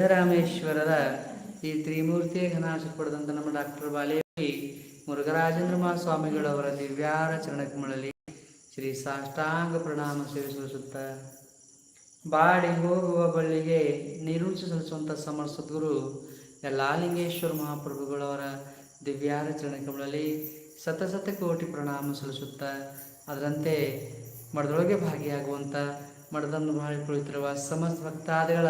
ಸಿದ್ದರಾಮೇಶ್ವರರ ಈ ತ್ರಿಮೂರ್ತಿಯ ಘನಾಶ ಪಡೆದಂಥ ನಮ್ಮ ಡಾಕ್ಟರ್ ಬಾಲೇವಿ, ಮುರುಘರಾಜೇಂದ್ರ ಮಹಾಸ್ವಾಮಿಗಳವರ ದಿವ್ಯಾರ ಚರಣಕಮಳಲ್ಲಿ ಶ್ರೀ ಸಾಷ್ಟಾಂಗ ಪ್ರಣಾಮ ಸೇವಿಸುತ್ತ ಬಾಡಿ ಹೋಗುವ ಬಳ್ಳಿಗೆ ನೀರುಣಿಸಿ ಸಲ್ಲಿಸುವಂಥ ಸಮರ ಸದ್ಗುರು ಲಾಲಿಂಗೇಶ್ವರ ಲಿಂಗೇಶ್ವರ ಮಹಾಪ್ರಭುಗಳವರ ದಿವ್ಯಾರ ಚರಣಕಮಳಲ್ಲಿ ಸತಸತ ಕೋಟಿ ಪ್ರಣಾಮ ಸಲ್ಲಿಸುತ್ತ. ಅದರಂತೆ ಮಡದೊಳಗೆ ಭಾಗಿಯಾಗುವಂಥ ಮಡದನ್ನು ಮಾಡಿಕೊಳ್ಳುತ್ತಿರುವ ಕುಳಿತಿರುವ ಸಮಸ್ತ ಭಕ್ತಾದಿಗಳ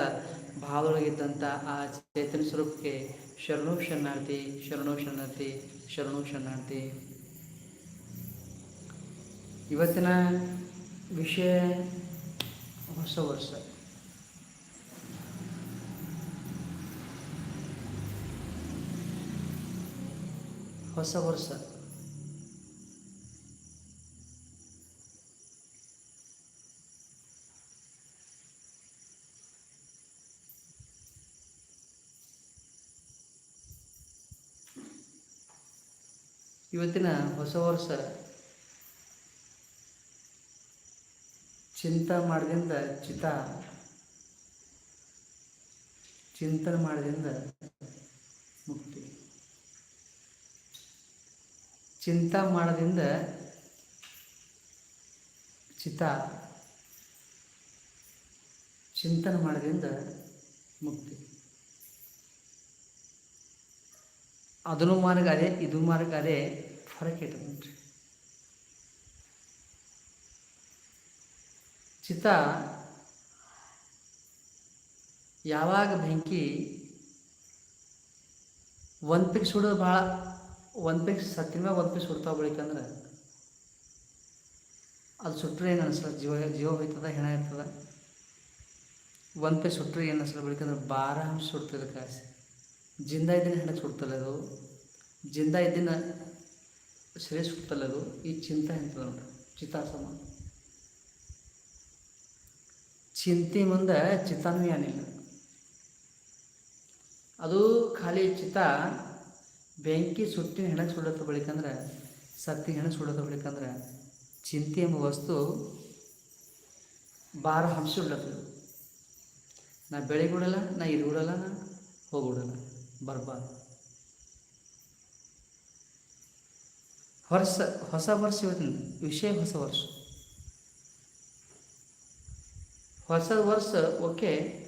ಭಾವದೊಳಗಿದ್ದಂಥ ಆ ಚೈತನ್ಯ ಸ್ವರೂಪಕ್ಕೆ ಶರಣು ಶರಣಾರ್ಥಿ ಶರಣು ಶರಣಾರ್ಥಿ ಶರಣು ಶರಣಾರ್ಥಿ. ಇವತ್ತಿನ ವಿಷಯ ಹೊಸ ವರ್ಷ. ಹೊಸ ವರ್ಷ. ಇವತ್ತಿನ ಹೊಸ ವರ್ಷ ಚಿಂತ ಮಾಡಿದಿಂದ ಚಿತ, ಚಿಂತನೆ ಮಾಡಿದಿಂದ ಮುಕ್ತಿ. ಚಿಂತ ಮಾಡದಿಂದ ಚಿತ, ಚಿಂತನೆ ಮಾಡದಿಂದ ಮುಕ್ತಿ. ಅದನ್ನು ಮಾರ್ಗ ಅದೇ ಇದು ಮಾರ್ಗ ಅದೇ ಫರಕ್ ಇಟ್ಟದ್ರಿ ಚಿತ್ತ ಯಾವಾಗ ಬೆಂಕಿ ಒಂದು ಪಿಕ್ ಸುಡೋದು ಭಾಳ, ಒಂದು ಪಿಕ್ ಸತ್ತಿನ ಮ್ಯಾಗ ಒಂದು ಪಿಕ್ ಸುಡ್ತಾವ ಬಳಿಕಂದ್ರೆ ಅದು ಸುಟ್ಟರೆ ಏನು ಅನಿಸಲ್ಲ, ಜೀವ ಜೀವ ಹೋಯ್ತದ, ಹೆಣ ಇರ್ತದ. ಒಂದು ಪಿಕ್ ಸುಟ್ಟರೆ ಏನು ಅನಿಸಲ್ಲ ಬಳಿಕಂದ್ರೆ ಬಾರ ಹಂಶ ಸುಡ್ತದೆ ಕಾಸು. ಜಿಂದ ಇದ್ದಿನ ಹೆಣ ಸುಡ್ತಲ್ಲದು ಜಿಂದ ಇದ್ದಿನ ಸರಿ ಸುಡ್ತಲ್ಲದು ಈ ಚಿಂತ ಎಂತದ ನೋಡ್ರಿ? ಚಿತಾಸಮ ಚಿಂತೆ ಮುಂದೆ ಚಿತ್ತಾನು ಏನಿಲ್ಲ. ಅದು ಖಾಲಿ ಚಿತ್ತ ಬೆಂಕಿ ಸುಟ್ಟಿನ ಹೆಣ ಸುಡತ್ತ ಬಳಿಕಂದ್ರೆ ಸತ್ತಿ ಹೆಣ ಸುಡತ್ತ ಬಳಿಕಂದ್ರೆ, ಚಿಂತೆ ಎಂಬ ವಸ್ತು ಬಾರ ಹಂಸ ಉಡ್ಲತ್ತದು ನಾ ಬೆಳಿಗುಡಲ್ಲ ನಾ ಇದು ಬಿಡಲ್ಲ ನಾ ಹೋಗ್ಬಿಡಲ್ಲ. ಬರ್ಬಾರ್ದು. ವರ್ಷ, ಹೊಸ ವರ್ಷ ಇವತ್ತಿನ ವಿಷಯ ಹೊಸ ವರ್ಷ. ಹೊಸ ವರ್ಷ, ಓಕೆ.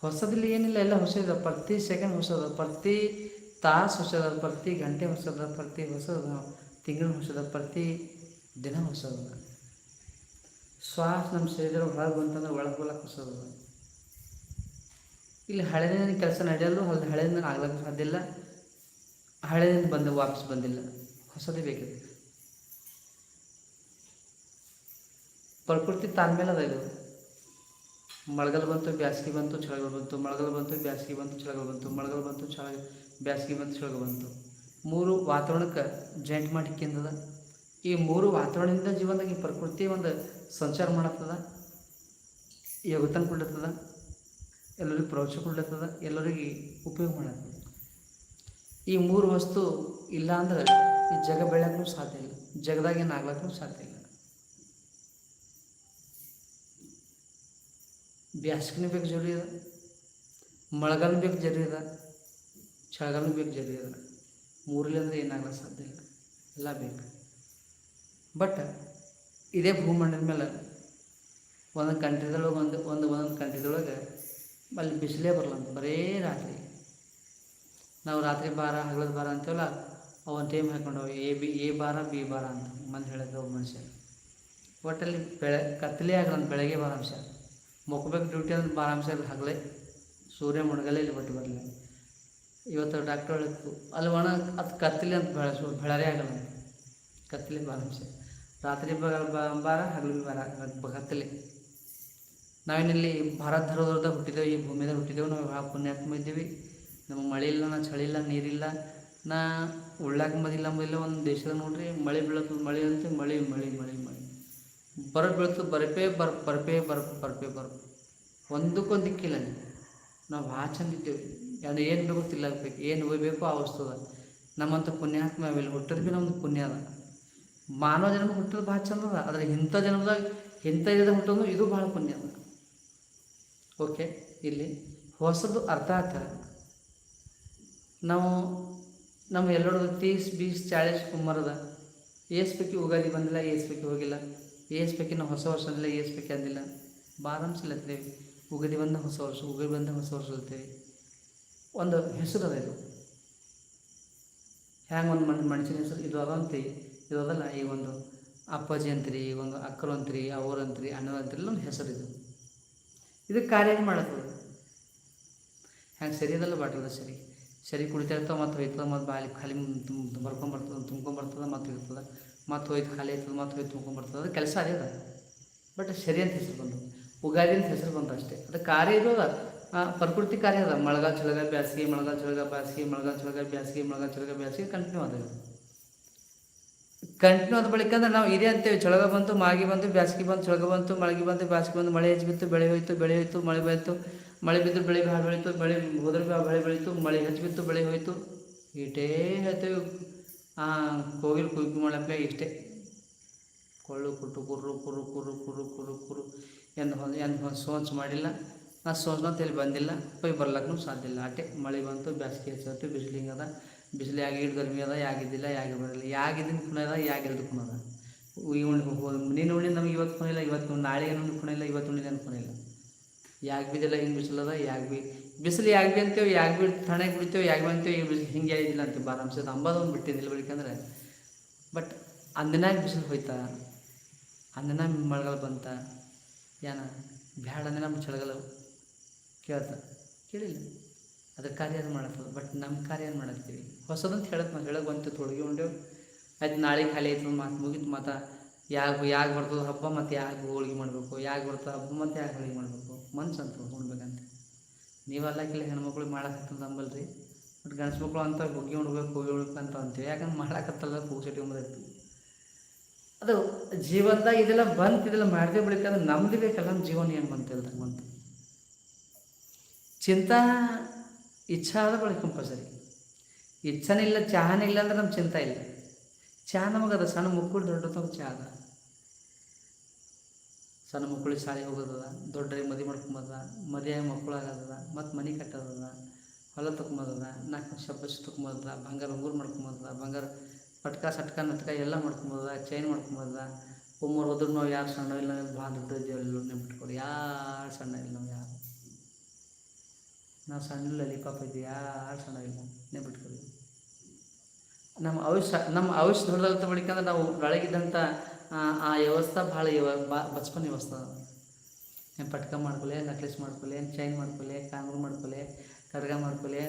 ಹೊಸದಲ್ಲಿ ಏನಿಲ್ಲ, ಎಲ್ಲ ಹೊಸದ ಪ್ರತಿ ಸೆಕೆಂಡ್ ಹೊಸದ, ಪ್ರತಿ ತಾಸು ಹೊಸದ, ಪ್ರತಿ ಗಂಟೆ ಹೊಸದ, ಪ್ರತಿ ಹೊಸದ ತಿಂಗಳು ಹೊಸದ, ಪ್ರತಿ ದಿನ ಹೊಸದ. ಶ್ವಾಸ ನಮ್ಮ ಶರೀರ ಹೊರಗೆ ಬಂತಂದ್ರೆ ಒಳಗೆ ಹೊಸದ. ಇಲ್ಲಿ ಹಳೆದಿನ ಕೆಲಸ ನಡೆಯಲ್ಲ ಹೊಲದ ಹಳೆದಿಂದ ಆಗ್ಲಕ್ಕೆ ಸಾಧ್ಯ ಇಲ್ಲ. ಹಳೆದಿಂದ ಬಂದು ವಾಪಸ್ ಬಂದಿಲ್ಲ. ಹೊಸದೇ ಬೇಕಿದೆ. ಪ್ರಕೃತಿ ತಾನ್ಮೇಲೆ ಅದ ಇದು. ಮಳೆಗಾಲ ಬಂತು, ಬ್ಯಾಸಿಗೆ ಬಂತು, ಚಳಿಗಾಲ ಬಂತು, ಮಳೆಗಾಲ ಬಂತು, ಬ್ಯಾಸಿಗೆ ಬಂತು, ಚಳಿಗಾಲ ಬಂತು, ಮಳೆಗಾಲ ಬಂತು, ಚಳ, ಬ್ಯಾಸಿಗೆ ಬಂತು, ಚಳಿಗಾಲ ಬಂತು. ಮೂರು ವಾತಾವರಣಕ್ಕೆ ಜಾಯಿಂಟ್ ಕಿಂದದ. ಈ ಮೂರು ವಾತಾವರಣದಿಂದ ಜೀವನದಾಗ ಈ ಪ್ರಕೃತಿ ಒಂದು ಸಂಚಾರ ಮಾಡತ್ತದ. ಯೋಗತನ ಕೊಡ್ಲತ್ತದ ಎಲ್ಲರಿಗೂ ಪ್ರವೇಶ ಕೊಡ್ಲತ್ತದ, ಎಲ್ಲರಿಗೆ ಉಪಯೋಗ ಮಾಡತ್ತದ ಈ ಮೂರು ವಸ್ತು ಇಲ್ಲ ಅಂದ್ರೆ ಈ ಜಗ ಬೆಳೆಯಕ್ಕೂ ಸಾಧ್ಯ ಇಲ್ಲ, ಜಗದಾಗ ಏನು ಆಗ್ಲಕ್ಕೂ ಸಾಧ್ಯ ಇಲ್ಲ. ಬ್ಯಾಸ್ಗಿನೂ ಬೇಕು ಜರಿ ಅದ ಮಳೆಗಾಲ ಬೇಕು ಜರಿ ಅದ ಚಳಿಗಾಲ ಬೇಕು ಜರಿ ಅದ. ಮೂರಲ್ಲಿ ಅಂದರೆ ಏನಾಗಲ್ಲ ಸಾಧ್ಯ ಇಲ್ಲ, ಎಲ್ಲ ಬೇಕು. ಬಟ್ ಇದೇ ಭೂಮಂಡದ ಮೇಲೆ ಒಂದೊಂದು ಕಂಟ್ರಿದೊಳಗೆ ಒಂದು ಒಂದು ಒಂದೊಂದು ಕಂಟ್ರಿದೊಳಗೆ ಅಲ್ಲಿ ಬಿಸಿಲೇ ಬರಲ್ಲ ಅಂತ, ಬರೇ ರಾತ್ರಿ. ನಾವು ರಾತ್ರಿ ಬಾರ, ಹಗಲದ ಬಾರ ಅಂತೀವಲ್ಲ, ಅವನ್ ಟೈಮ್ ಹಾಕೊಂಡು ಎ ಬಿ, ಎ ಬಾರ, ಬಿ ಬಾರ ಅಂತ ಮಂದಿ ಹೇಳಿದ್ರು ಒಬ್ಬ ಮನುಷ್ಯ. ಒಟ್ಟಲ್ಲಿ ಬೆಳೆ, ಕತ್ತಲೇ ಆಗಲ್ಲ ಬೆಳಗ್ಗೆ ಬಾರಾಂಶ. ಮುಖಬೇಕು ಡ್ಯೂಟಿ ಅಂದ್ರೆ ಬಾರಾಂಶ ಇಲ್ಲ, ಹಗಲೇ. ಸೂರ್ಯ ಮುಣಗಲೇ ಇಲ್ಲಿ ಬಿಟ್ಟು ಬರಲಿ. ಇವತ್ತು ಡಾಕ್ಟರ್ ಹೇಳಿತ್ತು ಅಲ್ಲಿ ಒಣ, ಅದು ಕತ್ತಲೆ ಅಂತ ಬೆಳೆ, ಸು, ಬೆಳರೇ ಆಗಲ್ಲ ಕತ್ತಲೆ ಬಾರ ಅಂಶ ರಾತ್ರಿ ಬ- ಬ- ಬಾರ ಹಗಲು ಬಾರ ಕತ್ತಲೆ. ನಾವೇನಿಲ್ಲಿ ಭಾರತ ಧರೋದ್ರದ ಹುಟ್ಟಿದ್ದೇವೆ ಈ ಭೂಮಿದಾಗ ಹುಟ್ಟಿದ್ದೇವೆ ನಾವು ಭಾಳ ಪುಣ್ಯಾತ್ಮ ಇದ್ದೀವಿ? ನಮಗೆ ಮಳೆ ಇಲ್ಲ, ನಾ ಚಳಿ ಇಲ್ಲ ನೀರಿಲ್ಲ ನಾ ಉಳ್ಳಾಕ ಮದಿಲ್ಲ ಮದಿಲ್ಲ ಒಂದು ದೇಶದಾಗ ನೋಡ್ರಿ. ಮಳೆ ಬೀಳತ್ತದ, ಮಳೆ ಅಂತ, ಮಳೆ ಮಳೆ ಮಳೆ ಮಳೆ. ಬರ ಬೀಳ್ತದೆ ಬರಪೇ ಬರ್ ಬರಪೇ ಬರ್ ಬರಪೇ ಬರ್. ಒಂದಕ್ಕೊಂದು ದಿಕ್ಕಿಲ್ಲ. ನಾವು ಭಾಳ ಚಂದ ಇದ್ದೇವೆ. ಅದು ಏನು ಬೇಕು ತಿಲ್ಲಾಗಬೇಕು ಏನು ಒಯ್ಬೇಕು ಆ ವಸ್ತು ಅದ. ನಮ್ಮಂಥ ಪುಣ್ಯಾತ್ಮ ಇಲ್ಲಿ ಹುಟ್ಟಿದ್ರೆ ಭೀ ನಮ್ದು ಪುಣ್ಯ ಅದ. ಮಾನವ ಜನ್ಮ ಹುಟ್ಟೋದು ಭಾಳ ಚಂದ ಅದ. ಆದರೆ ಇಂಥ ಜನ್ಮದಾಗ ಇಂಥ ಇದ್ದಾಗ ಹುಟ್ಟೋದು ಇದು ಭಾಳ ಪುಣ್ಯ ಅದ. ಓಕೆ, ಇಲ್ಲಿ. ಹೊಸದು ಅರ್ಥ ಆತ. ನಾವು, ನಮ್ಮ ಎಲ್ಲರದು ತೀಸ್ ಬೀಸ್ ಚಾಳೀಸ್ ಉಮ್ಮರದ ಏಸ್ ಪೈಕಿ ಉಗಾದಿ ಬಂದಿಲ್ಲ, ಏಸ್ ಪೈಕಿ ಹೋಗಿಲ್ಲ. ಏಸ್ ಪೈಕಿ ನಾವು ಹೊಸ ವರ್ಷ ಅಂದಿಲ್ಲ, ಏಸ್ ಪೈಕಿ ಅಂದಿಲ್ಲ. ಬಾರಾಮ್ಸಲತ್ತೇವೆ ಉಗಾದಿ ಬಂದ ಹೊಸ ವರ್ಷ, ಉಗದಿ ಬಂದ ಹೊಸ ವರ್ಷ ಅಲ್ತೇವೆ ಒಂದು ಹೆಸರು ಅದ ಇದು. ಹ್ಯಾಂಗೆ ಒಂದು ಮನ್, ಮನುಷ್ಯನ ಹೆಸರು ಇದು ಅದಂತೆ ಇದು ಅದಲ್ಲ, ಈ ಒಂದು ಅಪ್ಪಾಜಿ ಅಂತ್ರಿ, ಈ ಒಂದು ಅಕ್ಕರು ಅಂತ್ರಿ ಅಣ್ಣ ಅಂತ್ರಿ ಒಂದು ಹೆಸರು ಇದು. ಇದಕ್ಕೆ ಕಾರ್ಯ ಮಾಡತ್ತದ ಹ್ಯಾಂಗೆ ಸರಿ ಅದಲ್ಲ ಬಾಟಲ್ದ ಸರಿ. ಸರಿ ಕುಡಿತಾ ಇರ್ತಾವೆ ಮತ್ತು ಹೋಯ್ತದ ಮತ್ತು ಬಾಲಿ ಖಾಲಿ ಬರ್ಕೊಂಬರ್ತದೆ ತುಂಬ್ಕೊಂಬರ್ತದೆ ಮತ್ತು ಇರ್ತದೆ ಮತ್ತು ಹೋಯ್ತು ಖಾಲಿ ಆಯ್ತದ, ಮತ್ತು ಹೋಯ್ತು ತುಂಬ್ಕೊಂಬರ್ತದೆ ಅದು ಕೆಲಸ ಅದೇ ಅದ. ಬಟ್ ಸರಿ ಅಂತ ಹೆಸರು ಬಂದು. ಉಗಾದಿ ಅಂತ ಹೆಸರು ಬಂದು ಅಷ್ಟೇ. ಅದು ಕಾರ್ಯ ಇರೋದ ಪ್ರಕೃತಿ ಕಾರ್ಯ ಅದ. ಮಳೆಗಾಲ ಚಳಿಗಾಲ ಬ್ಯಾಸಿಗೆ, ಮಳೆಗಾಲ ಚಳಿಗಾಲ ಬ್ಯಾಸಿಗೆ, ಮಳೆಗಾಲ ಚಳಿಗಾಲ ಬ್ಯಾಸಿಗೆ, ಮಳೆಗಾಲ ಚಳಿಗಾಲ ಬ್ಯಾಸಿಗೆ ಕಂಟಿನ್ಯೂ ಅದ ಇದು. ಕಂಟಿನ್ಯೂ ಆದ ಬಳಿಕ ಅಂದ್ರೆ ನಾವು ಇದೇ ಅಂತೇವೆ ಚಳಗ ಬಂತು, ಮಾಗಿ ಬಂತು, ಬ್ಯಾಸಿಗೆ ಬಂತು ಚಳಗ ಬಂತು, ಮಳೆಗೆ ಬಂತು, ಬ್ಯಾಸಿಗೆ ಬಂತು, ಮಳೆ ಹೆಚ್ಚು ಬಿತ್ತು, ಬೆಳೆ ಹೋಯ್ತು ಬೆಳೆ ಹೋಯ್ತು, ಮಳೆ ಬಂತು, ಮಳೆ ಬಿದ್ದು ಬೆಳೆ ಭಾಳ ಬೆಳೀತು, ಬೆಳೆ ಹೋದ್ರೆ ಭಾಳ ಬೆಳೆ ಬೆಳೀತು, ಮಳೆ ಹೆಚ್ಚು ಬಿತ್ತು, ಬೆಳೆ ಹೋಯ್ತು ಇಷ್ಟೇ ಹೇಳ್ತೇವೆ. ಕೋಗಿಲ್ ಕುಯ್ಕು ಮಾಡಪ್ಪ ಇಷ್ಟೇ. ಕೊಳ್ಳು ಕುಟ್ಟು, ಕುರ್ರು ಕುರು ಕುರು ಕುರು ಕುರು ಕುರು ಎಂದು ಹೊಂದು ಎಂದು ಹೊಂದು ಸೋಂಚ್ ಮಾಡಿಲ್ಲ. ನಾ ಸೋಂಚ್ನಂತ ಇಲ್ಲಿ ಬಂದಿಲ್ಲ. ಪೈ ಬರ್ಲಕ್ಕೂ ಸಾಧ್ಯ ಇಲ್ಲ. ಅಟೆ ಮಳೆ ಬಂತು, ಬ್ಯಾಸ್ಗೆ ಹೆಚ್ಚು ಬಿಸಿಲಿಂಗ್ ಹಿಂಗದ ಬಿಸಿಲು ಯಾಕೆ ಇಟ್ಟು ಗರ್ಮಿ ಅದ, ಯಾಗಿದ್ದಿಲ್ಲ ಯಾಕೆ ಬರಲಿಲ್ಲ. ಯಾಗಿದ್ದಿನ ಖುಣ ಅದ, ಯಾಗಿಲ್ದು ಖುಣ ಅದ. ಈ ಉಣ್ಣಿ ನೀನು ಉಣ್ಣಿ ನಮ್ಗೆ ಇವತ್ತು ಇಲ್ಲ, ಇವತ್ತು ನಾಳೆ ಏನು ಖುಣ ಇಲ್ಲ, ಇವತ್ತು ಉಣ್ಣಿ ಏನು ಇಲ್ಲ. ಯಾಕೆ ಬಿದ್ದಿಲ್ಲ ಹಿಂಗೆ ಬಿಸಿಲು ಅದ ಯಾಕೆ ಬಿ. ಬಿಸಿಲು ಯಾಕೆ ಬಿ ಅಂತೇವೆ ಯಾಕೆ ಬಿ ತಣ್ಣಗೆ ಬಿಡ್ತೇವೆ ಯಾಕೆ ಬಿ ಅಂತೇವೆ ಈ ಬಿಸಿಲು ಹಿಂಗೆ ಆಗಿಲ್ಲ ಅಂತೀವಿ ಒಂದು ಅಂಬದೊಂದು ಬಿಟ್ಟಿದ್ದಿಲ್ಲ ಬಳಿಕಂದ್ರೆ ಬಟ್ ಅಂದಿನಾಗ ಬಿಸಿಲು ಹೋಯ್ತಾ ಅಂದಿನ ಮಳೆಗಾಲ ಬಂತ ಏನ ಬ್ಯಾಡ ಅಂದ್ರೆ ಚಳಿಗಾಲ ಕೇಳ್ತ. ಕೇಳಿಲ್ಲ. ಅದ್ರ ಕಾರ್ಯ ಏನು ಮಾಡತ್ತದ ಬಟ್ ನಮ್ಮ ಕಾರ್ಯ ಏನು ಮಾಡತ್ತೀವಿ? ಹೊಸದಂತ ಹೇಳತ್ ನಾವು ಹೇಳಕ್ ಬಂತು ತೊಡಗಿ ಉಂಡೇವು ಆಯ್ತು ನಾಳೆ ಖಾಲಿ ಆಯ್ತು ಮಾತು ಮುಗೀತು ಮತ್ತು ಯಾಕೆ ಯಾಕೆ ಬರ್ತದ ಹಬ್ಬ ಮತ್ತು ಯಾಕೆ ಹೋಳಿಗೆ ಮಾಡಬೇಕು? ಯಾಕೆ ಬರ್ತದೆ ಹಬ್ಬ ಮತ್ತು ಯಾಕೆ ಹೋಳಿಗೆ ಮಾಡಬೇಕು? ಮನ್ಸು ಅಂತ ಉಣ್ಬೇಕಂತ ನೀವೆಲ್ಲ ಕಿಲ್ಲ ಹೆಣ್ಮಕ್ಳಿಗೆ ಮಾಡಕತ್ತದ ನಂಬಲ್ರಿ ಬಟ್ ಗಂಡ್ಸ್ ಮಕ್ಳು ಅಂತ ಹುಗ್ಗಿ ಉಣ್ಬೇಕು ಹೋಗಿ ಉಣ್ಬೇಕು ಅಂತ ಅಂತೀವಿ. ಯಾಕಂದ್ರೆ ಮಾಡಕತ್ತಲ್ಲ ಪೂಸಟಿ ಉಂಬದೈತಿ ಅದು ಜೀವನದಾಗ ಇದೆಲ್ಲ ಬಂತು ಇದೆಲ್ಲ ಮಾಡದೆ ಬಿಡಬೇಕಂದ್ರೆ ನಮ್ದು ಬೇಕಲ್ಲ ನಮ್ಮ ಜೀವನ ಏನು ಬಂತಿಲ್ಲ ಬಂತು. ಚಿಂತಾ ಇಚ್ಛಾ ಬಳಿ ಕಂಪಲ್ಸರಿ ಇಚ್ಛಾನೇ ಇಲ್ಲ ಅಂದ್ರೆ ನಮ್ಗೆ ಚಿಂತೆ ಇಲ್ಲ. ಚಹಾ ನಮಗದ ಸಣ್ಣ ಮಕ್ಕಳು ದೊಡ್ಡ ಚಹ ಅದ. ಸಣ್ಣ ಮಕ್ಕಳಿಗೆ ಶಾಲೆಗೆ ಹೋಗೋದದ ದೊಡ್ಡರಿಗೆ ಮದುವೆ ಮಾಡ್ಕೊಂಬದ ಮದುವೆ ಮಕ್ಕಳು ಆಗೋದದ ಮತ್ತು ಮನೆ ಕಟ್ಟೋದದ, ಹೊಲ ತಕೊಂಬೋದದ ನಾಲ್ಕು ಶಬ್ಬಸ್ ತಗೊಂಬದ ಬಂಗಾರ ಉಂಗುರು ಮಾಡ್ಕೊಂಬೋದದ, ಬಂಗಾರ ಪಟ್ಕ, ಸಟ್ಕ, ನಟ್ಕ ಎಲ್ಲ ಮಾಡ್ಕೊಂಬೋದ ಚೈನ್ ಮಾಡ್ಕೊಂಬೋದ ಒಮ್ಮೂರು ಹೋದ್ರು ನಾವು ಯಾರು ಸಣ್ಣ ಇಲ್ಲ ಭಾಳ ದೊಡ್ಡ ಇದ್ದೇವಲ್ಲ ನೆನ್ಬಿಟ್ಕೊಡಿ ಯಾರು ಸಣ್ಣ ಇಲ್ಲ ನಾವು ಯಾರು. ನಾವು ಸಣ್ಣ ಇಲ್ಲ ಪಾಪ ಇದ್ದೀವಿ, ಯಾರು ಸಣ್ಣ ಇಲ್ಲ ನೆನ್ಬಿಟ್ಕೊಡಿ ನಮ್ಮ ಆಯುಷ್ ನಮ್ಮ ಆಯುಷ್ ದೊಡ್ಡದಾಗ್ತ ಬಳಿಕಂದ್ರೆ ನಾವು ಒಳಗಿದ್ದಂಥ ಆ ವ್ಯವಸ್ಥೆ ಭಾಳ ಇವ, ಬಾ ಬಚ್ಪನ್ ವ್ಯವಸ್ಥೆ ಏನು ಪಟ್ಕ ಮಾಡ್ಕೊಲೆ, ನಕ್ಲೆಸ್ ಮಾಡ್ಕೊಲೆ ಚೈನ್ ಮಾಡ್ಕೊಲೆ, ಕಾಂಗ್ರು ಮಾಡ್ಕೊಲೆ, ಕರ್ಗ ಮಾಡ್ಕೊಲೆ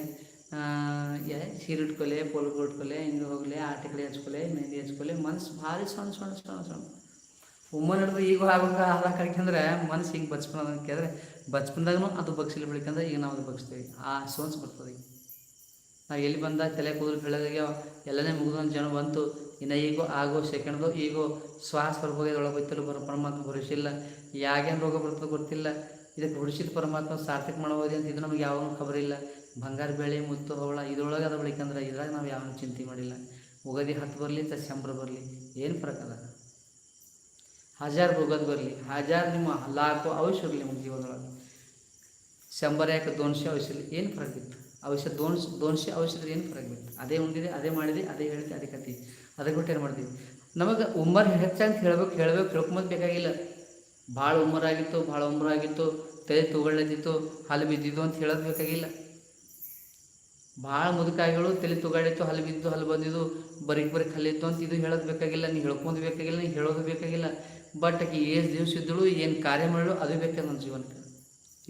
ಸೀರೆ ಇಟ್ಕೊಲೆ ಪೋಲ್ಗಳು ಇಟ್ಕೊಲೆ ಹಿಂಗೆ ಹೋಗ್ಲೆ, ಆಟಿಕಡೆ ಹಚ್ಕೊಲೆ, ಮೆಹಂದಿ ಹಚ್ಕೊಲೆ, ಮನ್ಸು ಭಾರಿ ಸಣ್ಣ ಸಣ್ಣ ಸಣ್ಣ ಸಣ್ಣ. ಉಮ್ಮ ನಡೆದು ಈಗ ಆವಾಗ ಆದ ಕಳ್ಕಂದ್ರೆ ಮನ್ಸು ಹಿಂಗೆ ಬಚ್ಪನ ಕೇಳಿದ್ರೆ ಬಚ್ಪನ್ದಾಗೂ ಅದು ಬಗ್ಸಿಲ್ಲ ಬೆಳಿಕಂದ್ರೆ ಈಗ ನಾವು ಅದು ಬಗ್ಸ್ತೀವಿ. ಆ ಸೋನ್ಸ್ ಬರ್ತದೆ ಈಗ. ನಾವು ಎಲ್ಲಿ ಬಂದ ತಲೆ ಕೂದಲು ಬೆಳಗ್ಗೆ ಎಲ್ಲನೇ ಮುಗಿದೊಂದು ಜನ ಬಂತು. ಇನ್ನು ಈಗೋ, ಆಗೋ ಸೆಕೆಂಡ್ದು ಈಗೋ, ಶ್ವಾಸ ಒಳಗೆ ಹೋಯ್ತಲ್ಲ ಬರೋ ಪರಮಾತ್ಮ ಭರಿಸಿಲ್ಲ ಯಾಗೇನು ರೋಗ ಬರ್ತದೆ ಗೊತ್ತಿಲ್ಲ. ಇದಕ್ಕೆ ಹುಡುಸಿದ ಪರಮಾತ್ಮ ಸಾರ್ಥಕ ಮಾಡೋದಿ ಅಂತ ಇದು ನಮಗೆ ಯಾವನು ಖಬರಿಲ್ಲ. ಬಂಗಾರ ಬೆಳೆ ಮುತ್ತು, ಹವಳ, ಇದ್ರೊಳಗೆ ಅದ ಬಳಿಕಂದ್ರೆ ಇದ್ರಾಗ ನಾವು ಯಾವನು ಚಿಂತೆ ಮಾಡಿಲ್ಲ. ಉಗದಿ ಹತ್ತು ಬರಲಿ ಶಂಬ್ರ ಬರಲಿ, ಏನು ಪ್ರಕಾರ ಹಜಾರ್ ಹೋಗೋದು ಬರಲಿ, ಹಜಾರ್ ನಿಮ್ಮ ಲಾಖು ಅವಶ್ಯ ಇರಲಿ ನಿಮ್ಮ ಜೀವನದೊಳಗೆ. ಶಂಬರ್ ಯಾಕೆ ದೋನ್ಶೆ ಅವಶ್ಯ ಏನು ಪ್ರಕಾರ ಔಷಧ ದೋನ್ ದೋನ್ಶೆ ಔಷಧ ಏನು ಫರಕ್ ಅದೇ ಉಂಡಿದೆ, ಅದೇ ಮಾಡಿದೆ, ಅದೇ ಹೇಳಿದೆ ಅದೇ ಕತಿ ಅದಕ್ಕೆ ಬಿಟ್ಟು ಏನು ಮಾಡ್ತೀವಿ? ನಮಗೆ ಉಮ್ಮರ್ ಹೆಚ್ಚಂತ ಹೇಳ್ಬೇಕು ಹೇಳ್ಬೇಕು ಹೇಳ್ಕೊಂಬದು ಬೇಕಾಗಿಲ್ಲ. ಭಾಳ ಉಮರಾಗಿತ್ತು ಭಾಳ ಉಮ್ಮರಾಗಿತ್ತು ತಲೆ ತಗೊಳ್ಳದಿತ್ತು ಹಲ್ಲು ಬಿದ್ದಿದ್ದು ಅಂತ ಹೇಳೋದು ಬೇಕಾಗಿಲ್ಲ. ಭಾಳ ಮುದುಕಾಯಿಗಳು ತಲೆ ತುಗಾಡಿತ್ತು ಹಲ್ಲು ಬಿದ್ದು ಹಲ್ಲು ಬಂದಿದ್ದು ಬರೀಕ್ ಬರೀಕ್ ಹಲ್ಲಿತ್ತು ಅಂತ ಇದು ಹೇಳೋದು ಬೇಕಾಗಿಲ್ಲ, ನೀ ಹೇಳ್ಕೊಂಡು ಬೇಕಾಗಿಲ್ಲ, ನೀ ಹೇಳೋದು ಬೇಕಾಗಿಲ್ಲ. ಬಟ್ ಆಕೆ ಏಜ್ ದಿವ್ಸ ಇದ್ದಳು, ಏನು ಕಾರ್ಯ ಮಾಡಳು ಅದು ಬೇಕಾದ ನನ್ನ ಜೀವನಕ್ಕೆ.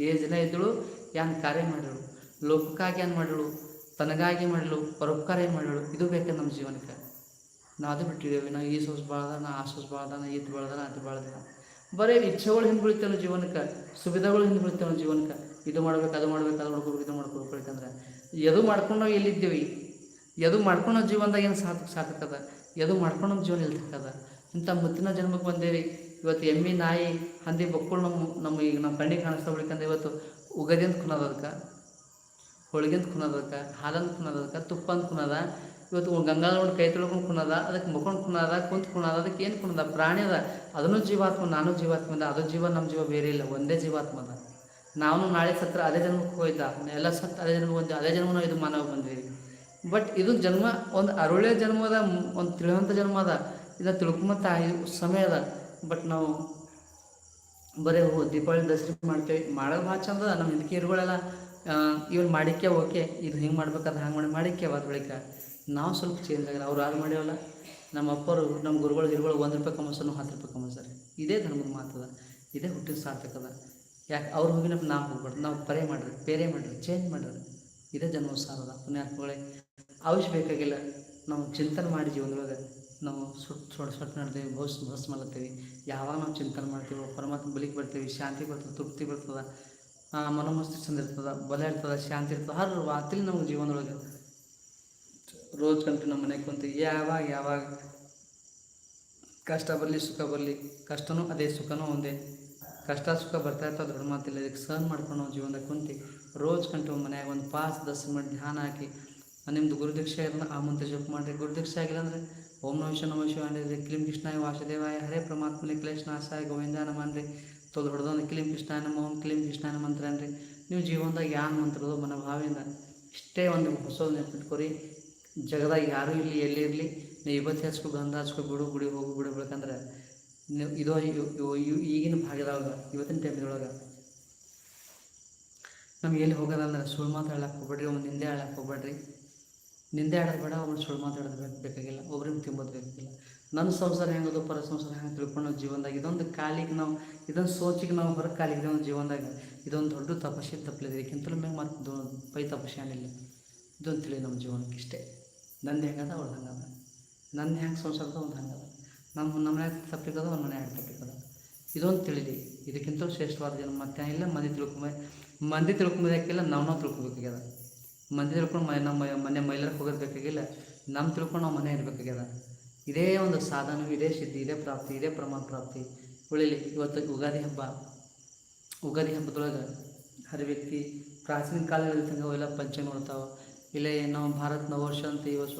ಏಜ್ ದಿನ ಇದ್ದಳು ಏನು ಕಾರ್ಯ ಮಾಡಳು ಲೋಕಕ್ಕಾಗಿ ಏನು ಮಾಡಲು? ತನಗಾಗಿ ಮಾಡಲು? ಪರೋಪಕಾರ ಮಾಡಲು? ಇದು ಬೇಕು ನಮ್ಮ ಜೀವನಕ್ಕೆ. ನಾ ಅದು ಬಿಟ್ಟಿದ್ದೇವೆ. ನಾ ಈ ಸೋಸ್ ಬಾಳ್ದ ನಾ ಆ ಸೋಸ್ ಬಾಳ್ದ ನಾ ಇದು ಬಾಳ್ದ ನಾ ಅದು ಬಾಳ್ದ ಬರೀ ಇಚ್ಛೆಗಳು ಹಿಂದೆ ಬೀಳ್ತೇವೆ ಜೀವನಕ್ಕೆ. ಸುವಿಧಾಗಳು ಹಿಂದೆ ಬೀಳ್ತೇವೆ ಜೀವನಕ್ಕೆ. ಇದು ಮಾಡ್ಬೇಕು, ಅದು ಮಾಡ್ಬೇಕು, ಅದು ಮಾಡ್ಕೊಬೇಕು, ಇದು ಮಾಡ್ಕೊಬೇಕು ಅಂತಂದ್ರೆ ಎದು ಮಾಡ್ಕೊಂಡು ನಾವು ಎಲ್ಲಿದ್ದೀವಿ? ಎದು ಮಾಡ್ಕೊಂಡು ಜೀವನದಾಗ ಏನು ಸಾಧಕ ಸಾಕದ ಎದು ಮಾಡ್ಕೊಂಡು ನಮ್ಮ ಜೀವನ ಇಲ್ತಕ್ಕದ ಇಂಥ ಮುತ್ತಿನ ಜನ್ಮಕ್ಕೆ ಬಂದೇವಿ. ಇವತ್ತು ಎಮ್ಮೆ ನಾಯಿ ಹಂದಿ ಬಕ್ಕಳು ನಮ್ಮ ನಮ್ಮ ಈಗ ನಮ್ಮ ಕಣ್ಣಿಗೆ ಕಾಣಿಸ್ತಾ ಬಿಡ್ಕಂದ್ರೆ ಇವತ್ತು ಉಗದಿ ಅಂತ ಕುನದ ಅದಕ್ಕೆ ಹೋಳಿಗೆ ಅಂತ ತುಪ್ಪಂದು ಕುನದ ತುಪ್ಪ ಇವತ್ತು ಗಂಗಾ ನೋಡಿ ಕೈ ತೊಳ್ಕೊಂಡು ಕುನದ ಅದಕ್ಕೆ ಮುಖಂಡ್ ಕುನದ ಕುಂತ್ ಕುನದ ಅದಕ್ಕೆ ಏನು ಕುಣದ, ಪ್ರಾಣಿ ಅದ. ಅದನ್ನು ಜೀವಾತ್ಮ, ನಾನು ಜೀವಾತ್ಮ ಅದ ಅದು ಜೀವ ನಮ್ಮ ಜೀವ ಬೇರೆ ಇಲ್ಲ, ಒಂದೇ ಜೀವಾತ್ಮ ಅದ. ನಾವು ನಾಳೆ ಸತ್ರ ಅದೇ ಜನ್ಮಕ್ಕೆ ಹೋಯ್ತ, ಎಲ್ಲ ಸತ್ತು ಅದೇ ಜನ್ಮ ಒಂದು ಅದೇ ಜನ್ಮನ ಇದು ಮಾನವ ಬಂದ್ವಿ. ಬಟ್ ಇದು ಜನ್ಮ ಒಂದು ಅರುಳೆ ಜನ್ಮ ಅದ, ಒಂದು ತಿಳಿಯುವಂಥ ಜನ್ಮ ಅದ. ಇದನ್ನು ತಿಳ್ಕೊಂಬತ್ತ ಸಮಯ ಅದ. ಬಟ್ ನಾವು ಬರೀ ಹೋ, ದೀಪಾವಳಿ ದಸರಾ ಮಾಡ್ತೇವೆ, ಮಾಡೋದು ಭಾಳ ಚಂದ ನಮ್ಮ ಹಿಂದಕ್ಕೆ ಇರುಗಳೆಲ್ಲ. ಇವನ್ ಮಾಡಿಕ್ಕೆ ಓಕೆ, ಇದು ಹಿಂಗೆ ಮಾಡ್ಬೇಕಾದ್ರೆ ಹಂಗೆ ಮಾಡಿ ಮಾಡಿಕ್ಕೆ ಅದ ಬಳಿಕ ನಾವು ಸ್ವಲ್ಪ ಚೇಂಜ್ ಆಗಲ್ಲ, ಅವ್ರು ಯಾರು ಮಾಡ್ಯಾವಲ್ಲ. ನಮ್ಮ ಅಪ್ಪರು, ನಮ್ಮ ಗುರುಗಳು, ಹಿರುಗಳು ಒಂದು ರೂಪಾಯಿ ಕಮಸನು ಹತ್ತು ರೂಪಾಯಿ ಕಮಸ್ತಾರೆ ಇದೇ ಧರ್ಮದ ಮಾತದ ಇದೇ ಹುಟ್ಟಿದ ಸಾರ್ಥಕದ ಯಾಕೆ, ಅವ್ರು ಹೋಗಿನಪ್ಪ ನಾವು ಹೋಗ್ಬಾರ್ದು. ನಾವು ಪರೆ ಮಾಡ್ರಿ, ಬೇರೆ ಮಾಡ್ರಿ ಚೇಂಜ್ ಮಾಡ್ರಿ ಇದೇ ಜನ್ಮ ಸಾರದ ಪುಣ್ಯಾತ್ಮಗಳೇ. ಅವಶ್ಯ ಬೇಕಾಗಿಲ್ಲ. ನಾವು ಚಿಂತನೆ ಮಾಡಿ ಜೀವನದೊಳಗೆ ನಾವು ಸುಟ್ಟು ಸೊಡ್ ಸೊಟ್ಟು ನಡ್ದೇವೆ, ಭಸ್ ಭಸ್ ಮಾಡ್ತೀವಿ ಯಾವಾಗ ನಾವು ಚಿಂತನೆ ಮಾಡ್ತೀವೋ, ಪರಮಾತ್ಮ ಬಲಿಗೆ ಬರ್ತೀವಿ, ಶಾಂತಿ ಬರ್ತದೆ, ತೃಪ್ತಿ ಬರ್ತದೆ ಮನೋಮಸ್ತಿ ಚಂದ ಇರ್ತದೆ ಬಲ ಇರ್ತದೆ, ಶಾಂತಿ ಇರ್ತದೆ, ಹರ್ ವಾತಿಲಿ ನಮ್ಗೆ ಜೀವನದೊಳಗೆ ರೋಜ್ ಕಂಟು ನಮ್ಮ ಮನೆಗೆ ಕುಂತು ಯಾವಾಗ ಯಾವಾಗ? ಕಷ್ಟ ಬರಲಿ, ಸುಖ ಬರಲಿ, ಕಷ್ಟನೂ ಅದೇ, ಸುಖನೂ ಒಂದೇ. ಕಷ್ಟ, ಸುಖ ಬರ್ತಾ ಇರ್ತಾವೆ ದೊಡ್ಡ ಮಾತಿಲ್ಲ. ಇದಕ್ಕೆ ಸಹನ್ ಮಾಡ್ಕೊಂಡು ನಾವು ಜೀವನದಾಗ ಕುಂತು ರೋಜ್ ಕಂಟು ಮನ್ಯಾಗ ಒಂದು ಪಾಸ್, ದಸ್ ಮಾಡಿ ಧ್ಯಾನ ಹಾಕಿ ನಿಮ್ಮದು ಗುರುದೀಕ್ಷೆ ಇರಲ್ಲ ಆ ಮಂತ್ರ ಜಪ ಮಾಡಿರಿ. ಗುರುದೀಕ್ಷೆ ಆಗಿಲ್ಲ ಅಂದರೆ ಓಂ ನಮ ಶಿವ ನಮ ಶಿವ ಅಂದರೆ. ಕ್ಲೀಂ ಕೃಷ್ಣಾಯ ವಾಸುದೇವಾಯ. ಹರೇ ಪರಮಾತ್ಮನೆ ಗೋವಿಂದ ನಮ ಅನ್ರಿ ತೊದು ಹೊಡೆದೊಂದು ಕ್ಲೀಂ ನಮ ಓಂ ಕ್ಲೀಂ ಕೃಷ್ಣ ಮಂತ್ರ ಅನ್ರಿ ನೀವು ಜೀವನದಾಗ ಯಾನ್ ಮಂತ್ರದೋ ಮನೋಭಾವಿಯಿಂದ ಇಷ್ಟೇ ಒಂದು ಹೊಸದು ನೆನ್ಪಿಟ್ಕೊರಿ. ಜಗದಾಗ ಯಾರೂ ಇಲ್ಲಿ ಎಲ್ಲಿರಲಿ ನೀವು ಇವತ್ತು ಹಚ್ಕೊ ಗಂಧ ಹಚ್ಕೊ, ಬಿಡು, ಗುಡಿ ಹೋಗಿ, ಬಿಡು ಬೇಕಂದ್ರೆ ನೀವು ಇದೋ ಈಗಿನ ಭಾಗದೊಳಗೆ ಇವತ್ತಿನ ಟೈಮ್ದೊಳಗೆ. ನಮ್ಗೆ ಎಲ್ಲಿ ಹೋಗೋದಂದ್ರೆ ಸುಳ್ಳು ಮಾತು ಹೇಳಕ್ಕೆ ಹೋಗ್ಬೇಡ್ರಿ ಒಂದು ನಿಂದೆ ಹೇಳಕ್ಕೆ ಹೋಗ್ಬೇಡ್ರಿ. ನಿಂದೆ ಆಡೋದು ಬೇಡ ಒಂದು ಸುಳ್ಳು ಮಾತಾಡೋದು ಬೇಕು, ಬೇಕಾಗಿಲ್ಲ. ಒಬ್ರಿಗೆ ತಿಂಬೋದು ಬೇಕಾಗಿಲ್ಲ. ನನ್ನ ಸಂಸಾರ ಹೆಂಗದು, ಪರ ಸಂಸಾರ ಹೆಂಗೆ ತಿಳ್ಕೊಂಡು ಜೀವನದಾಗ? ಇದೊಂದು ಕಾಲಿಗೆ ನಾವು, ಇದೊಂದು ಸೋಚಿಗೆ ನಾವು ಹೊರ ಕಾಲಿಗೆ ಒಂದು ಜೀವನದಾಗ. ಇದೊಂದು ದೊಡ್ಡ ತಪಸ್ಸೆ ತಪ್ಪಲಿದೆ ಇದಕ್ಕಿಂತಲೂ ಮ್ಯಾಗ ಮತ್ತು ಪೈ ತಪಸ್ಸೆ ಏನಿಲ್ಲ. ಇದೊಂದು ತಿಳಿ ನಮ್ಮ ಜೀವನಕ್ಕೆ ಇಷ್ಟೇ. ನಂದು ಹೆಂಗದ ಅವ್ಳು ಹಂಗದ? ನಂದು ಹೆಂಗೆ ಸಂಸಾರದ ಒಂದು ಹಂಗದ? ನಮ್ಮ ನಮ್ಮ ಮನ್ಯಾಗ ತಪ್ಪಿಕದ ಅವ್ರ ಮನ್ಯಾಗ ತಪ್ಪಿಕದ? ಇದೊಂದು ತಿಳಿದಿ ಇದಕ್ಕಿಂತ ಶ್ರೇಷ್ಠವಾದ ಜನ ಮತ್ತೆ ಇಲ್ಲ ಮಂದಿ ತಿಳ್ಕೊಂಬ ಮಂದಿ ತಿಳ್ಕೊಂಬೋದಕ್ಕಿಲ್ಲ ನಾವು ನಾವು ತಿಳ್ಕೊಬೇಕಾಗ್ಯದ. ಮಂದಿ ತಿಳ್ಕೊಂಡು ಮ ನಮ್ಮ ಮನೆ ಮೈಲಾರಕ್ಕೆ ಹೋಗೋದು ಬೇಕಾಗಿಲ್ಲ. ನಮ್ಮ ತಿಳ್ಕೊಂಡು ನಾವು ಮನೆ ಇರಬೇಕಾಗ್ಯದ. ಇದೇ ಒಂದು ಸಾಧನ ಇದೇ, ಸಿದ್ಧಿ ಇದೇ, ಪ್ರಾಪ್ತಿ ಇದೇ, ಪ್ರಮಾಣ ಪ್ರಾಪ್ತಿ. ಉಳಿಲಿ ಇವತ್ತು ಯುಗಾದಿ ಹಬ್ಬ. ಉಗಾದಿ ಹಬ್ಬದೊಳಗೆ ಹರ ವ್ಯಕ್ತಿ ಪ್ರಾಚೀನ ಕಾಲದಲ್ಲಿ ತನಕ ಅವೆಲ್ಲ ಪಂಚ ನೋಡ್ತಾವೆ. ಇಲ್ಲೇ ಏನೋ ಭಾರತ್ ನವವರ್ಷ ಅಂತ ಈ ವರ್ಷ,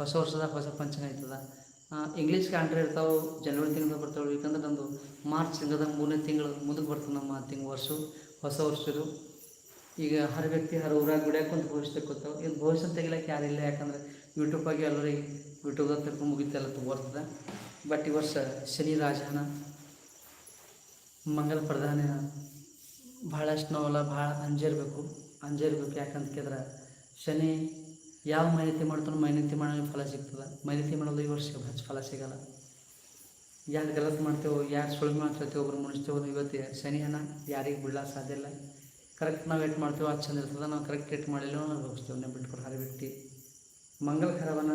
ಹೊಸ ವರ್ಷದ ಹೊಸ ಪಂಚಂಗ ಆಯ್ತದ ಇಂಗ್ಲೀಷ್ ಕಾಂಟ್ರಿ ಇರ್ತಾವೆ, ಜನವರಿ ತಿಂಗಳು ಬರ್ತಾವೆ ಯಾಕಂದ್ರೆ ನಮ್ಮದು ಮಾರ್ಚ್ ತಿಂಗಳ ಮೂರನೇ ತಿಂಗಳು ಮುಂದಕ್ಕೆ ಬರ್ತದೆ ನಮ್ಮ ತಿಂಗಳು ವರ್ಷ, ಹೊಸ ವರ್ಷದು. ಈಗ ಹರ ವ್ಯಕ್ತಿ ಹರ ಊರಾಗ ಗುಡಿಯಾಗ ಕುಂತು ಭವಿಷ್ಯ ಕೂತಾವೆ ಇದು ಭವಿಷ್ಯ ತೆಗಿಲಕ್ಕೆ ಯಾರಿಲ್ಲ ಯಾಕಂದ್ರೆ ಯೂಟ್ಯೂಬಾಗಿ ಎಲ್ಲರಿಗೆ ಯೂಟ್ಯೂಬ್ದಾಗ ತಿಳ್ಕೊಂಡು ಮುಗಿತೆಲ್ಲ ಬರ್ತದೆ ಬಟ್ ಈ ವರ್ಷ ಶನಿ ರಾಜನ ಮಂಗಲ ಪ್ರಧಾನ ಭಾಳಷ್ಟು ನಾವೆಲ್ಲ ಭಾಳ ಅಂಜಿರ್ಬೇಕು ಅಂಜಿರ್ಬೇಕು ಯಾಕಂತ ಕೇಳಿದ್ರೆ ಶನಿ ಯಾವ ಮೈನತಿ ಮಾಡ್ತಾನೋ ಮೈನತಿ ಮಾಡೋ ಫಲ ಸಿಗ್ತದೆ. ಮೈನತಿ ಮಾಡೋದು ಈ ವರ್ಷ ಹೆಚ್ಚು ಫಲ ಸಿಗಲ್ಲ. ಯಾರು ಗಲತ್ ಮಾಡ್ತೇವೋ, ಯಾರು ಸುಳ್ಳು ಮಾಡ್ತಿರ್ತೇವೆ ಒಬ್ರು ಮುಣಿಸ್ತೇವೋ ಇವತ್ತು ಶನಿ ಹಣ ಯಾರಿಗೆ ಬಿಡ್ಲಾಕ ಸಾಧ್ಯ ಇಲ್ಲ. ಕರೆಕ್ಟ್ ನಾವು ಏಟ್ ಮಾಡ್ತೇವೋ ಅದು ಚಂದ ಇರ್ತದೆ, ನಾವು ಕರೆಕ್ಟ್ ಏಟ್ ಮಾಡಿಲ್ಲ ನಾವು ನೀವು ಬಿಟ್ಕೊಡಿ ಹರಿ ಮಂಗಲ ಖರವನ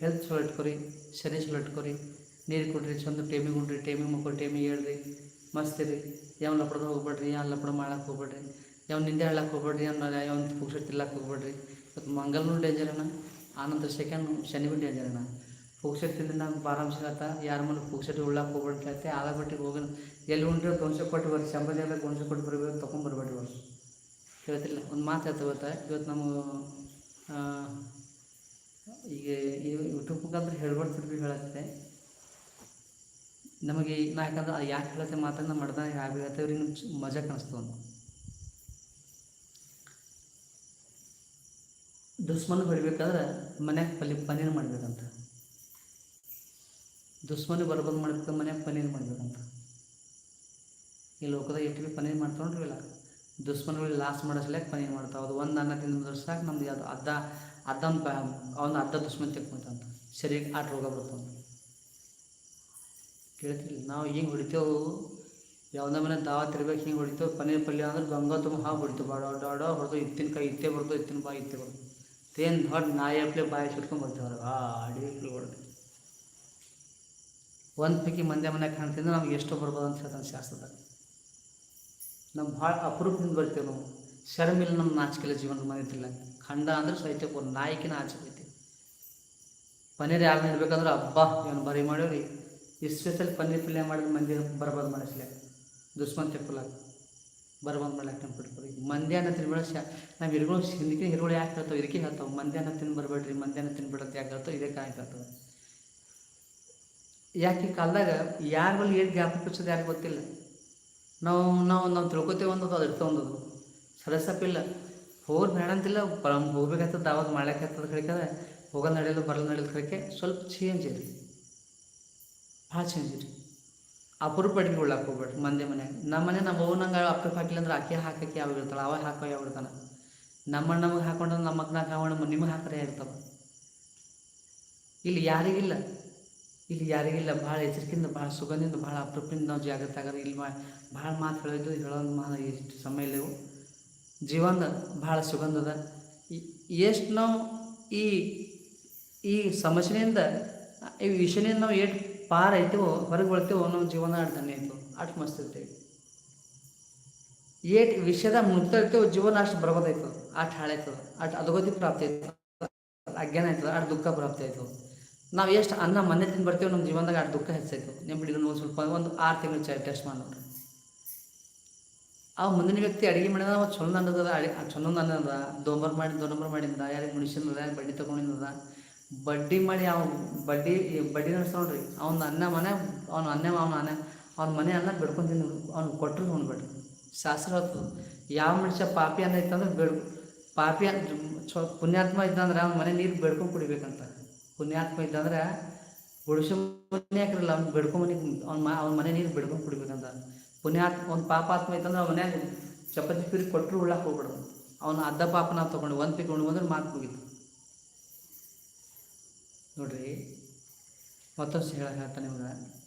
ಹೆಲ್ತ್ ಚಲೋ ಇಟ್ಕೊರಿ, ಶನಿ ಚಲೋ ಇಟ್ಕೊರಿ. ನೀರು ಕೊಡ್ರಿ, ಚಂದ ಟೇಮಿಗೆ ಉಂಡ್ರಿ ಟೇಮಿಗೆ ಮಕ್ಕಳು ಟೇಮಿಗೆ ಹೇಳ್ರಿ ಮಸ್ತಿರಿ ಯಾವ ಲಪಡ್ದು ಹೋಗ್ಬೇಡ್ರಿ, ಯಾವ ಲಪಡ ಮಾಡಕ್ಕೆ ಹೋಗ್ಬೇಡ್ರಿ. ಯಾವ ನಿಂದೆ ಹೇಳಕ್ಕೆ ಹೋಗ್ಬೇಡ್ರಿ ಯಾವ ಯಾವ ಪುಕ್ಷ ತಿಲ್ಲಕ್ಕೆ ಹೋಗ್ಬೇಡ್ರಿ. ಮತ್ತು ಮಂಗಲ್ನೂ ಡೇಂಜರ್ ಅಣ್ಣ. ಆನಂತರ ಸೆಕೆಂಡ್ ಶನಿಗೂ ಡೇಂಜರನ ತಿಂದ್ರೆ ನಂಗೆ ಬಾರಾಮ್ ಸಿಗತ್ತ ಯಾರ ಮನೆ ಪುಕ್ಷಟಿ ಉಳ್ಳಕ್ಕೆ ಹೋಗ್ಬೇಡ್ರಿ ಕೇಳ್ತೆ ಆಗ ಬಿಟ್ಟಿಗೆ ಹೋಗಿ ಎಲ್ಲಿ ಉಂಡ್ರಿ ದೋನ್ಸೆ ಕೊಟ್ಟು ಬರ್ರಿ. ಸಂಬಂಧ ದೋನ್ಸೆ ಕೊಟ್ಟು ಬರ್ಬೇಕು. ತೊಗೊಂಬರ್ಬೇಡ್ರಿ ಅವ್ರು ಹೇಳ್ತಿಲ್ಲ ಒಂದು ಮಾತು ಹೇಳ್ತಾ ಇವತ್ತು ನಮ್ಮ ಈಗ ಯೂಟ್ಯೂಬ್ ಮುಖಾಂತರ ಹೇಳ್ಬಾರ್ದು ಹೇಳತ್ತೆ. ನಮಗೆ ನಾ ಯಾಕಂದ್ರೆ ಯಾಕೆ ಹೇಳತ್ತೆ ಮಾತನ್ನ ಮಾಡ್ದಾಗ ಯಾಕೆ ಹೇಳ್ತೇವ್ರಿ ಮಜಾ ಕಾಣಿಸ್ತು ದುಶ್ಮನ್ ಹೊಡಿಬೇಕಾದ್ರೆ ಮನ್ಯಾಗ ಪಲ್ಲಿ ಪನೀರ್ ಮಾಡ್ಬೇಕಂತ. ದುಶ್ಮನ್ ಬರ್ಬಂದು ಮಾಡ್ಬೇಕು ಮನ್ಯಾಗ ಪನೀರ್ ಮಾಡ್ಬೇಕಂತ. ಈ ಲೋಕದಾಗ ಎಷ್ಟು ಭೀ ಪನೀರ್ ಮಾಡ್ಕೊಂಡ್ರಿಲ್ಲ ದುಶ್ಮನ್ಗಳು ಲಾಸ್ ಮಾಡಿಸ್ಲಾಕ ಪನೀರ್ ಮಾಡ್ತಾವೆ. ಅದು ಒಂದು ಅನ್ನ ತಿಂದ್ರೆ ಸಾಕು ನಮ್ದು ಅದು ಅರ್ಧ ಅರ್ಧ ಅವನ ಅರ್ಧ ದುಶ್ಮನ್ ತೆಕ್ಕೊಂತಂತ ಶರೀರಕ್ಕೆ ಆಟ ರೋಗ ಬರ್ತಂತ ಕೇಳ್ತಿಲ್ಲ ನಾವು ಹಿಂಗೆ ಹೊಡಿತೇವು? ಯಾವುದೇ ಮನೆ ದಾವತ್ ಇರ್ಬೇಕು, ಹಿಂಗೆ ಹೊಡಿತೇವೆ? ಪನ್ನೀರ್ ಪಲ್ಯ ಅಂದ್ರೆ ಗಂಗಾ ತುಂಬ ಹಾಗೆ ಹೊಡಿತೇವೆ ಬಾಡ ಡಾಡ ಹೊಡೆದು ಇತ್ತಿನ ಕೈ ಇತ್ತೇ ಬರ್ದು ಇತ್ತಿನ ಬಾಯಿ ಇತ್ತೇ ಬರ್ದು. ತೇನು ದೊಡ್ಡ ನಾಯಿ ಅಪ್ಲೆ ಬಾಯಿ ಸುಟ್ಕೊಂಡು ಬರ್ತೀವಿ ಆ ಅಡಿ ಹೊಡೆದು. ಒಂದು ಪೈಕಿ ಮಂದೆ ಮನೆ ಕಾಣ್ತಿದ್ರೆ ನಮ್ಗೆ ಎಷ್ಟು ಬರ್ಬೋದು ಅಂತ ಹೇಳ್ತಾನೆ ಶಾಸ್ತ್ರದಾಗ. ನಮ್ಮ ಭಾಳ ಅಪರೂಪದಿಂದ ಬರ್ತೀವಿ ನಾವು. ಶರ್ಮಿಲ್ಲ ನಮ್ಮ ನಾಚಿಕೆಲ್ಲ ಜೀವನದ ಮನೆತಿಲ್ಲ ಖಂಡ ಅಂದ್ರೆ ಸಹಿತ ನಾಯಕಿನ ಆಚೆ ಬೈತಿ ಪನ್ನೀರ್ ಯಾರು ಇಡ್ಬೇಕಂದ್ರೆ ಅಬ್ಬಾ, ಇವನು ಬರೀ ಮಾಡೋರಿ ಇಸ್ಪೆಷಲ್ ಸ್ಪೆಷಲ್ ಪನ್ನೀರ್ ಪಲ್ಯ ಮಾಡಿದ ಮಂದಿ ಬರ್ಬಾರ್ದು ಮಾಡಿಸ್ಲೆ ದುಶ್ಮನ್ ತೆಕ್ಕೊಲಾಕ ಬರ್ಬಂದು ಮಾಡ್ಲಾಕ ನೆನ್ಪಿಟ್ಕೊರಿ ಮಂದ್ಯಾನ ತಿನ್ಬೇಡ ಶಾ ನಾವು ಹಿರುಗಳು ಹಿಂದಕ್ಕೆ ಹಿರುಗಳು ಯಾಕೆ ಹೇಳ್ತಾವೆ? ಇದಕ್ಕೆ ಹೇಳ್ತಾವೆ. ಮಂದ್ಯಾನ ತಿನ್ಬರ್ಬೇಡ್ರಿ ಮಂದ್ಯಾನ ತಿನ್ಬಿಡೋದು ಯಾಕೆ ಹೇಳ್ತಾವೆ? ಇದೇ ಕಾಯ್ ಹೇಳ್ತಾವೆ. ಯಾಕೆ ಈ ಕಾಲದಾಗ ಯಾರ ಬಳಿ ಏನು ಜ್ಞಾಪಕ ಯಾರಿಗೆ ಗೊತ್ತಿಲ್ಲ. ನಾವು ನಾವು ನಾವು ತಿಳ್ಕೊತೇವೆ ಅನ್ನೋದು, ಅದು ಇರ್ತವೆ ಅನ್ನೋದು. ಸದಸ್ಯಪ್ಪ ಇಲ್ಲ ಹೋಗಿ ಬೇಡ ಅಂತಿಲ್ಲ. ಪರಮ್ ಹೋಗ್ಬೇಕಾಗ್ತದೆ ದಾವತ್ ಮಾಡ್ಲಿಕ್ಕೆ ಕಡಿಕೆ ಹೋಗಲ್ ನಡೆಯಲು ಬರಲ್ಲ ನಡೆಯಲು ಕಡಿಕೆ ಸ್ವಲ್ಪ ಚೇಂಜ್ ಇರಿ. ಭಾಳ ಚೇಂಜ್ ಇರಿ. ಅಪರೂಪ ಅಡಿಗೆ ಉಳ್ಳಾಕ ಹೋಗ್ಬೇಡ್ರಿ ಮಂದಿ ಮನ್ಯಾಗ. ನಮ್ಮ ಮನೆ ನಮ್ಮ ಅವ್ವ ನಂಗೆ ಅಪ್ಪಕ್ಕೆ ಹಾಕಿಲ್ಲ ಅಂದ್ರೆ ಆಕೆ ಹಾಕಕ್ಕೆ ಯಾವ ಇರ್ತಾಳೆ? ಅವಾಗ ಹಾಕೋ ಯಾವ ಇರ್ತಾನೆ? ನಮ್ಮ ನಮಗೆ ಹಾಕೊಂಡ್ರೆ ನಮ್ಮ ಮಕ್ಕಳಾಗ ಹಾಕೋಣ ನಿಮಗೆ ಹಾಕ್ರೆ ಇರ್ತಾವೆ? ಇಲ್ಲಿ ಯಾರಿಗಿಲ್ಲ. ಇಲ್ಲಿ ಯಾರಿಗಿಲ್ಲ. ಭಾಳ ಎಚ್ಚರಿಕೆಯಿಂದ, ಭಾಳ ಸುಗಂಧದಿಂದ, ಭಾಳ ಅಪ್ರೂಪದಿಂದ ನಾವು ಜಾಗೃತ ಆಗೋದು ಇಲ್ಲಿ ಭಾಳ ಮಾತು ಹೇಳಿದ್ದು ಹೇಳೋದು ಮಾ ಇಷ್ಟು ಸಮಯ ಇಲ್ಲವು. ಜೀವನ ಭಾಳ ಸುಗಂಧದ. ಎಷ್ಟು ನಾವು ಈ ಈ ಸಮಸ್ಯೆಯಿಂದ ಈ ವಿಷಯದಿಂದ ನಾವು ಎಷ್ಟು ಪಾರ ಐತೇವೋ ಹೊರಗೆ ಬಳ್ತೇವೋ ನಮ್ಮ ಜೀವನ ಅಡ್ತಾನೆ ಐತೋ ಅಷ್ಟು ಮಸ್ತ್ ಇರ್ತೇವೆ. ಏಟ್ ವಿಷಯದ ಮುಕ್ತ ಇರ್ತೇವೆ, ಜೀವನ ಅಷ್ಟು ಬರ್ಬೋದಾಯ್ತು ಅಷ್ಟು ಹಾಳಾಯ್ತದ ಅಷ್ಟು ಅಧೋಗತಿ ಪ್ರಾಪ್ತಿ ಆಯ್ತು. ಅಜ್ಞಾನ ಆಯ್ತದ ಅಷ್ಟು ದುಃಖ ಪ್ರಾಪ್ತಿ ಆಯ್ತು. ನಾವು ಎಷ್ಟು ಅನ್ನ ಮನೆ ತಿಂದು ಬರ್ತೇವೆ ನಮ್ಮ ಜೀವನದಾಗ ಅಷ್ಟು ದುಃಖ ಹೆಚ್ಚಾಯ್ತು. ನಿಮ್ಮ ಬಿಡಿಗೂ ಸ್ವಲ್ಪ, ಒಂದು ಆರು ತಿಂಗಳು ಟೆಸ್ಟ್ ಮಾಡಿ ನೋಡ್ರಿ ಆ ಮುಂದಿನ ವ್ಯಕ್ತಿ ಅಡುಗೆ ಮಾಡಿದ ಅವ ಚಂದ ಅನ್ನದ ಅಡಿ ಚಂದ ಅನ್ನದ ದೊಂಬರ್ ಮಾಡಿ ದೊಂಬರ್ ಮಾಡಿಂದ, ಯಾರಿಗೆ ಮುಡಿಸಿದ ಬಡ್ಡಿ ತೊಗೊಂಡಿಂದ ಬಡ್ಡಿ ಮಾಡಿ ಅವ ಬಡ್ಡಿ ಬಡ್ಡಿ ನೋಡ್ರಿ, ಅವ್ನ ಅನ್ನ ಮನೆ, ಅವ್ನ ಅನ್ನ, ಅವನ ಅನ್ನ, ಅವ್ನ ಮನೆ ಅನ್ನ ಬಿಡ್ಕೊಂಡು ಅವ್ನು ಕೊಟ್ಟರು ಉಣ್ಬೇಡ್ರಿ ಶಾಸ್ತ್ರ ಹೊತ್ತು ಯಾವ ಮನುಷ್ಯ ಪಾಪಿ ಅನ್ನ ಇತ್ತಂದ್ರೆ ಬೇಡ, ಪಾಪಿ ಚೊ, ಪುಣ್ಯಾತ್ಮ ಇದ್ದಂದ್ರೆ ಅವ್ನ ಮನೆ ನೀರು ಬೇಡ್ಕೊಂಡು ಕುಡಿಬೇಕಂತ. ಪುಣ್ಯಾತ್ಮ ಇದ್ದಂದ್ರೆ ಗುಡಿಸೋ ಮನೆ ಹಾಕಿರಲ್ಲ, ಅವ್ನು ಬೆಡ್ಕೊಂಡ್ ಮನೆ ಅವ್ನ ಅವ್ನ ಮನೆ ನೀರು ಬೆಡ್ಕೊಂಡು ಕುಡಿಬೇಕಂತ. ಪುಣ್ಯಾತ್ಮ ಒಂದು ಪಾಪಾತ್ಮ ಇತ್ತಂದ್ರೆ ಮನ್ಯಾಗ ಚಪಾತಿ ಪೀರಿ ಕೊಟ್ಟರು ಉಳ್ಳಾಕ ಹೋಗ್ಬಿಡೋದು ಅವ್ನ ಅರ್ಧ ಪಾಪ ನಾವು ತೊಗೊಂಡು ಒಂದು ಪಿ ಬಂದ್ರೆ ಮಾತು ಮುಗೀತು. ನೋಡ್ರಿ, ಮತ್ತೊಂದು ಹೇಳ ಹೇಳ್ತಾನೆ ನಿಮ್ಗೆ.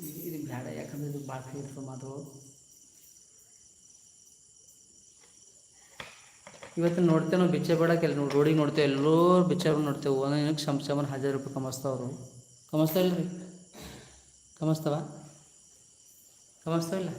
ಇದು- ಬೇಡ ಯಾಕಂದ್ರೆ ಇದು ಭಾಳ ಇರ್ತದೆ ಮಾತು. ಇವತ್ತು ನೋಡ್ತೇವೆ ನಾವು ಬಿಚ್ಚೆ ಬೇಡಕ್ಕೆ ಎಲ್ಲಿ ನೋಡಿ ರೋಡಿಗೆ ನೋಡ್ತೇವೆ, ಎಲ್ಲರೂ ಬಿಚ್ಚೆ ನೋಡ್ತೇವೆ. ಒಂದೊಂದಕ್ಕೆ ಸಂಸ್ಥೆ ಒಂದು ಹಜಾರ್ ರೂಪಾಯಿ ಕಮಸ್ತಾವ್ರು. ಕಮಸ್ತಾ ಇಲ್ಲ ರೀ ಕಮಸ್ತಾವ ಕಮಸ್ತಾವಿಲ್ಲ